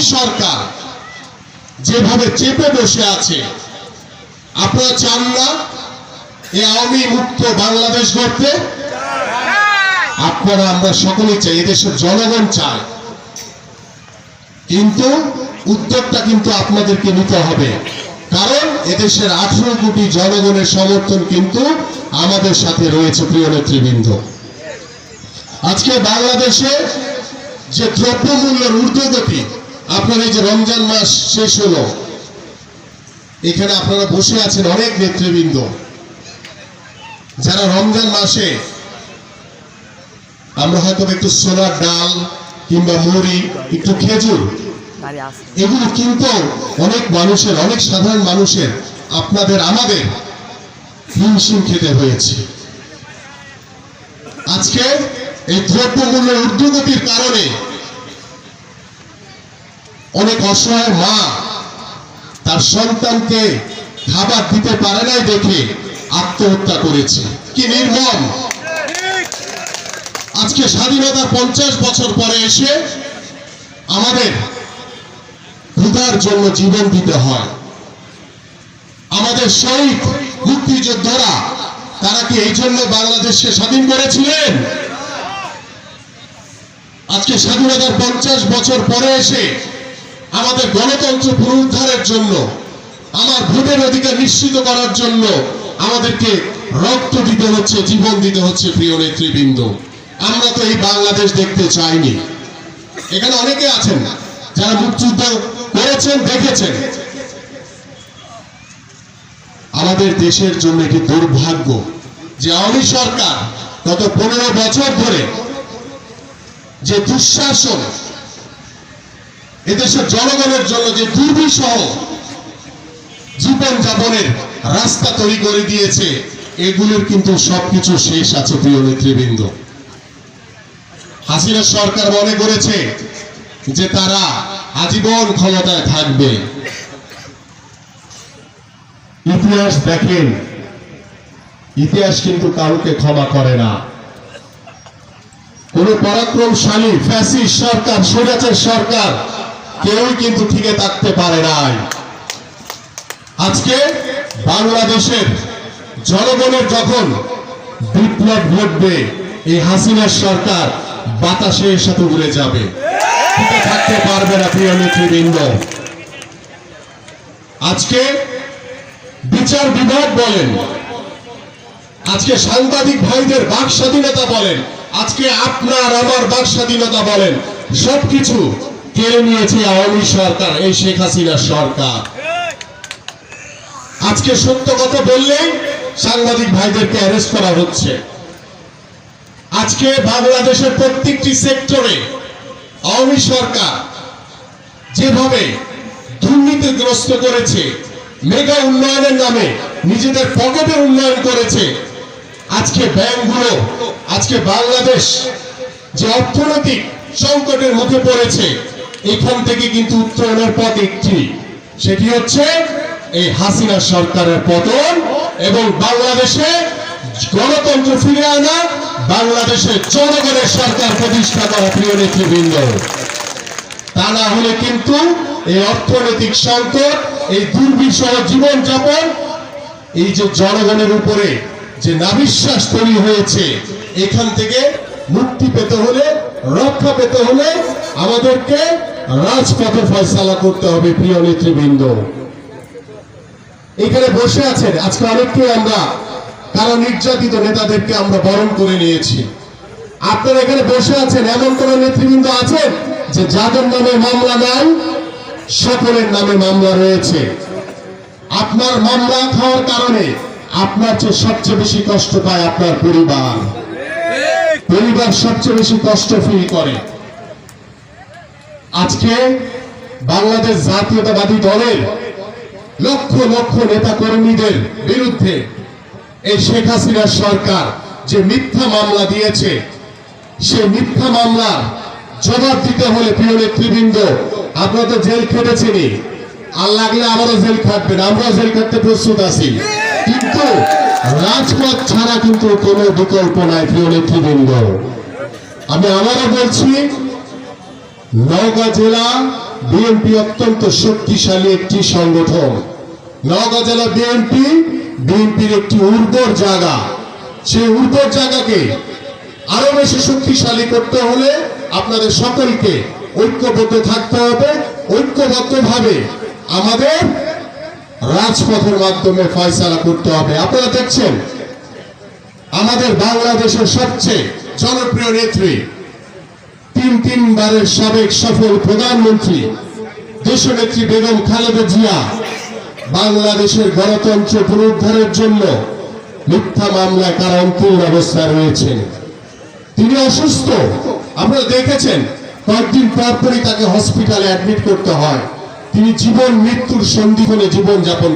সরকার যেভাবে চেপে বসে আছে, আপনারা চান না এই আওয়ামী মুক্ত বাংলাদেশ গড়তে? আপনারা, আমরা সকলেই চাই এদেশের জনগণ চায়। কিন্তু উদ্যোগটা কিন্তু আপনাদেরকে নিতে হবে। কারণ এদেশের আঠারো কোটি জনগণের সমর্থন কিন্তু আমাদের সাথে রয়েছে, প্রিয় নেতৃবৃন্দ। আজকে বাংলাদেশে যে দ্রব্যমূল্যের ঊর্ধ্বগতি আপনার এই যে রমজান মাস শেষ হলো, এখানে আপনারা বসে আছেন অনেক নেতৃবৃন্দ। যারা রমজান মাসে আমরা হয়তো একটু সোনার ডাল কিংবা মুড়ি, একটু খেজুর, এগুলো কিন্তু অনেক মানুষের, অনেক সাধারণ মানুষের, আপনাদের আমাদের হিমশিম খেতে হয়েছে। আজকে এই দ্রব্যমূল্যের ঊর্ধ্বগতির কারণে অনেক অসহায় মা তার সন্তানকে খাবার দিতে পারে নাই দেখে আত্মহত্যা করেছে। কি নির্মম। আজকে স্বাধীনতার পঞ্চাশ বছর পরে এসে আমাদের ক্ষুধার জন্য জীবন দিতে হয়। আমাদের শহীদ মুক্তিযোদ্ধারা তারা কি এই জন্য বাংলাদেশকে স্বাধীন করেছিলেন? আজকে স্বাধীনতার পঞ্চাশ বছর পরে এসে আমাদের গণতন্ত্র পুনরুদ্ধারের জন্য, আমার ভোটের অধিকার নিশ্চিত করার জন্য আমাদেরকে রক্ত দিতে হচ্ছে, জীবন দিতে হচ্ছে প্রিয় নেতৃবৃন্দ। আমরা তো এই বাংলাদেশ দেখতে চাইনি। এখানে অনেকে আছেন, যারা মুক্তিযুদ্ধ করেছেন, দেখেছেন। আমাদের দেশের জন্য এটি দুর্ভাগ্য যে আওয়ামী সরকার গত পনেরো বছর ধরে যে দুঃশাসন এদেশের জনগণের জন্য যে দুর্বিষহ জীবন যাপনের রাস্তা তৈরি করে দিয়েছে, এগুলোর কিন্তু সবকিছু শেষ আছে প্রিয় নেতৃবৃন্দ। হাসিনা সরকার মনে করেছে যে তারা আজীবন ক্ষমতায় থাকবে। ইতিহাস দেখেন, ইতিহাস কিন্তু কাউকে ক্ষমা করে না। কোন পরাক্রমশালী, ফ্যাসিস্ট সরকার, স্বৈরাচার সরকার কেউই কিন্তু ঠিকে থাকতে পারে নাই। আজকে বাংলাদেশের জনগণের যখন বিপ্লব ঘটবে, এই হাসিনার সরকার বাতাসের সাথে উড়ে যাবে। টিকে থাকতে পারবে না, প্রিয় নেতৃবৃন্দ। আজকে বিচার বিভাগ বলেন, আজকে সাংবাদিক ভাইদের বাক স্বাধীনতা বলেন, আজকে আপনার, আমার বাক স্বাধীনতা বলেন, সবকিছু কেড়ে নিয়েছে আওয়ামী সরকার, এই শেখ হাসিনার সরকার। আজকে সত্য কথা বললেই সাংবাদিক ভাইদেরকে অ্যারেস্ট করা হচ্ছে। আজকে বাংলাদেশের প্রত্যেকটি সেক্টরে আওয়ামী সরকার যেভাবে দুর্নীতিগ্রস্ত করেছে, মেগা উন্নয়নের নামে নিজেদের পকেটে উন্নয়ন করেছে, আজকে ব্যাংকগুলো, আজকে বাংলাদেশ যে অর্থনৈতিক সংকটের মুখে পড়েছে এখান থেকে কিন্তু উত্তরণের পথ একটি। সেটি হচ্ছে এই হাসিনা সরকারের পতন এবং বাংলাদেশে গণতন্ত্র ফিরে আনা বাংলাদেশে জনগণের সরকার প্রতিষ্ঠা করা প্রিয় নেতৃবৃন্দ। তা না হলে কিন্তু এই অর্থনৈতিক সংকট, এই দুর্বিষহ জীবনযাপন, এই যে জনগণের উপরে যে নাবিশ্বাস তৈরি হয়েছে, এখান থেকে মুক্তি পেতে হলে, রক্ষা পেতে হলে আমাদেরকে রাজপথে ফয়সালা করতে হবে, প্রিয় নেতৃবৃন্দ। এখানে বসে আছেন আজকে অনেককে আমরা কারও নির্যাতিত নেতাদেরকে আমরা বরণ করে নিয়েছি। আপনারা এখানে বসে আছেন, এমন কোন নেতৃবৃন্দ আছেন যে যাদের নামে মামলা নাই, সকলের নামে মামলা রয়েছে। আপনার মামলা খাওয়ার কারণে আপনার চেয়ে সবচেয়ে বেশি কষ্ট পায় আপনার পরিবার। পরিবার সবচেয়ে বেশি কষ্ট ফিল করে। আজকে বাংলাদেশ জাতীয়তাবাদী দলের লক্ষ লক্ষ নেতা কর্মীদের বিরুদ্ধে এই শেখ হাসিনার সরকার যে মিথ্যা মামলা দিয়েছে সে মিথ্যা মামলা জবাব দিতে হলে প্রিয় নেতৃবৃন্দ আপনারা তো জেল খেটেছেনই আর লাগলে আমারও জেল খাটবেন, আমরাও জেল খাটতে প্রস্তুত আছি। কিন্তু রাজপথ ছাড়া কিন্তু কোনো বিকল্প নাই, প্রিয় নেতৃবৃন্দ। আমি আবারও বলছি নওগাঁ জেলা বিএনপি অত্যন্ত শক্তিশালী একটি সংগঠন। নওগাঁ জেলা বিএনপি, বিএনপির একটি উর্বর জায়গা। সেই উর্বর জায়গাকে আরও বেশি শক্তিশালী করতে হলে আপনাদের সকলকে ঐক্যবদ্ধ থাকতে হবে। ঐক্যবদ্ধভাবে আমাদের রাজপথের মাধ্যমে ফয়সালা করতে হবে। আপনারা দেখছেন, আমাদের বাংলাদেশের সবচেয়ে জনপ্রিয় নেত্রী তিন তিনবারের সাবেক সফল প্রধানমন্ত্রী দেশনেত্রী বেগম খালেদা জিয়া বাংলাদেশের গণতন্ত্র পুনরুদ্ধারের জন্য মিথ্যা মামলায় কারান্তরীণ অবস্থায় রয়েছেন তিনি অসুস্থ। আপনারা দেখেছেন, কয়েকদিন পর পরই তাকে হসপিটালে অ্যাডমিট করতে হয়। তিনি জীবন মৃত্যুর সন্ধিক্ষণে জীবন যাপন